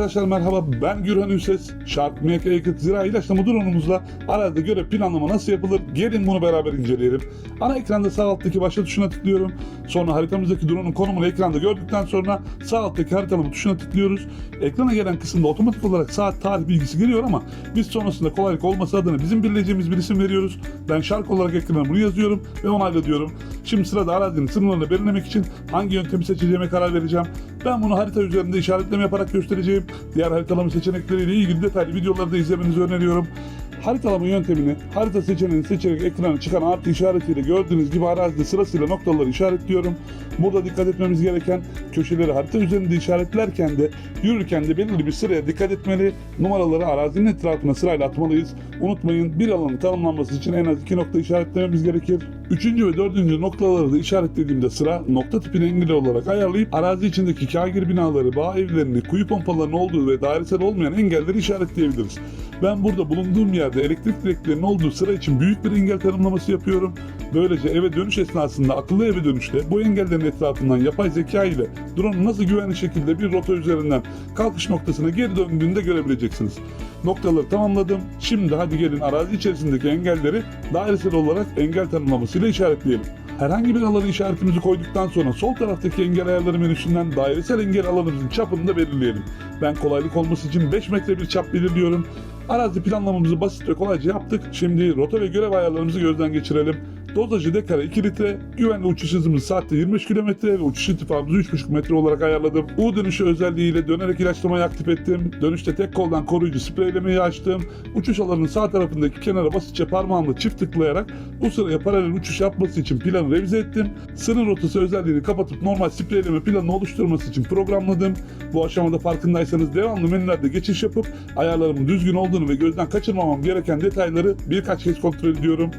Arkadaşlar merhaba ben Gürhan Ünses. Shark MK Yakıt Zira ilaçlama drone'umuzla arazide göre planlama nasıl yapılır gelin bunu beraber inceleyelim. Ana ekranda sağ alttaki başla tuşuna tıklıyorum. Sonra haritamızdaki drone'un konumunu ekranda gördükten sonra sağ alttaki haritalama tuşuna tıklıyoruz. Ekrana gelen kısımda otomatik olarak saat tarih bilgisi geliyor ama biz sonrasında kolaylık olması adına bizim belirleyeceğimiz bir isim veriyoruz. Ben Shark olarak ekrana bunu yazıyorum ve onayla diyorum. Şimdi sırada arazinin sınırlarını belirlemek için hangi yöntemi seçeceğime karar vereceğim. Ben bunu harita üzerinde işaretleme yaparak göstereceğim. Diğer haritalama seçenekleriyle ilgili detaylı videoları da izlemenizi öneriyorum. Haritalama yöntemini harita seçeneğini seçerek ekrana çıkan artı işaretiyle gördüğünüz gibi arazide sırasıyla noktaları işaretliyorum. Burada dikkat etmemiz gereken köşeleri harita üzerinde işaretlerken de yürürken de belirli bir sıraya dikkat etmeli. Numaraları arazinin etrafına sırayla atmalıyız. Unutmayın bir alanın tanımlanması için en az iki nokta işaretlememiz gerekir. Üçüncü ve dördüncü noktaları da işaretlediğimde sıra nokta tipini engel olarak ayarlayıp arazi içindeki kagir binaları, bağ evlerini, kuyu pompalarının olduğu ve dairesel olmayan engelleri işaretleyebiliriz. Ben burada bulunduğum yerde elektrik direklerinin olduğu sıra için büyük bir engel tanımlaması yapıyorum. Böylece eve dönüş esnasında akıllı eve dönüşte bu engellerin etrafından yapay zeka ile drone nasıl güvenli şekilde bir rota üzerinden kalkış noktasına geri döndüğünü de görebileceksiniz. Noktaları tamamladım. Şimdi hadi gelin arazi içerisindeki engelleri dairesel olarak engel tanımlamasıyla işaretleyelim. Herhangi bir alanı işaretimizi koyduktan sonra sol taraftaki engel ayarları menüsünden dairesel engel alanımızın çapını da belirleyelim. Ben kolaylık olması için 5 metre bir çap belirliyorum. Arazi planlamamızı basit ve kolayca yaptık. Şimdi rota ve görev ayarlarımızı gözden geçirelim. Dozajı dekara 2 litre, güvenli uçuş hızımız saatte 25 km ve uçuş irtifamızı 3,5 metre olarak ayarladım. U dönüşü özelliğiyle dönerek ilaçlamayı aktif ettim. Dönüşte tek koldan koruyucu spreylemeyi açtım. Uçuş alanının sağ tarafındaki kenara basitçe parmağımla çift tıklayarak bu sıraya paralel uçuş yapması için planı revize ettim. Sınır rotası özelliğini kapatıp normal spreyleme planını oluşturması için programladım. Bu aşamada farkındaysanız devamlı menülerde geçiş yapıp ayarlarımın düzgün olduğunu ve gözden kaçırmamam gereken detayları birkaç kez kontrol ediyorum.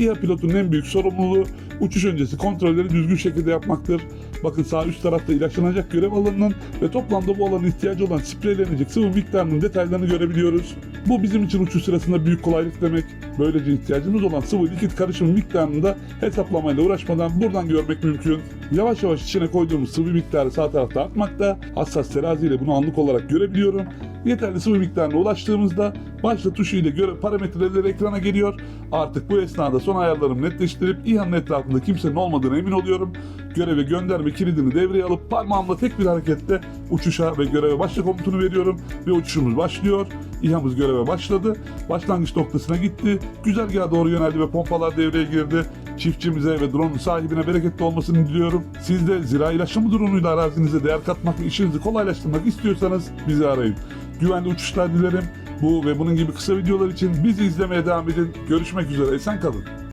İHA pilotunun en büyük sorumluluğu uçuş öncesi kontrolleri düzgün şekilde yapmaktır. Bakın sağ üst tarafta ilaçlanacak görev alanının ve toplamda bu alanın ihtiyacı olan spreylenecek sıvı miktarının detaylarını görebiliyoruz. Bu bizim için uçuş sırasında büyük kolaylık demek. Böylece ihtiyacımız olan sıvı likit karışımı miktarını da hesaplamayla uğraşmadan buradan görmek mümkün. Yavaş yavaş içine koyduğumuz sıvı miktarı sağ tarafta artmakta. Hassas teraziyle bunu anlık olarak görebiliyorum. Yeterli sıvı miktarına ulaştığımızda başla tuşu ile göre parametreleri ekrana geliyor. Artık bu esnada son ayarlarımı netleştirip İHA'nın etrafında kimsenin olmadığına emin oluyorum. Göreve gönderme kilidini devreye alıp parmağımla tek bir hareketle uçuşa ve göreve başla komutunu veriyorum ve uçuşumuz başlıyor. İHA'mız göreve başladı. Başlangıç noktasına gitti. Güzergaha doğru yöneldi ve pompalar devreye girdi. Çiftçimize ve drone'un sahibine bereketli olmasını diliyorum. Siz de zira ilaçlama drone'uyla arazinize değer katmak ve işinizi kolaylaştırmak istiyorsanız bizi arayın. Güvenli uçuşlar dilerim. Bu ve bunun gibi kısa videolar için bizi izlemeye devam edin. Görüşmek üzere. Esen kalın.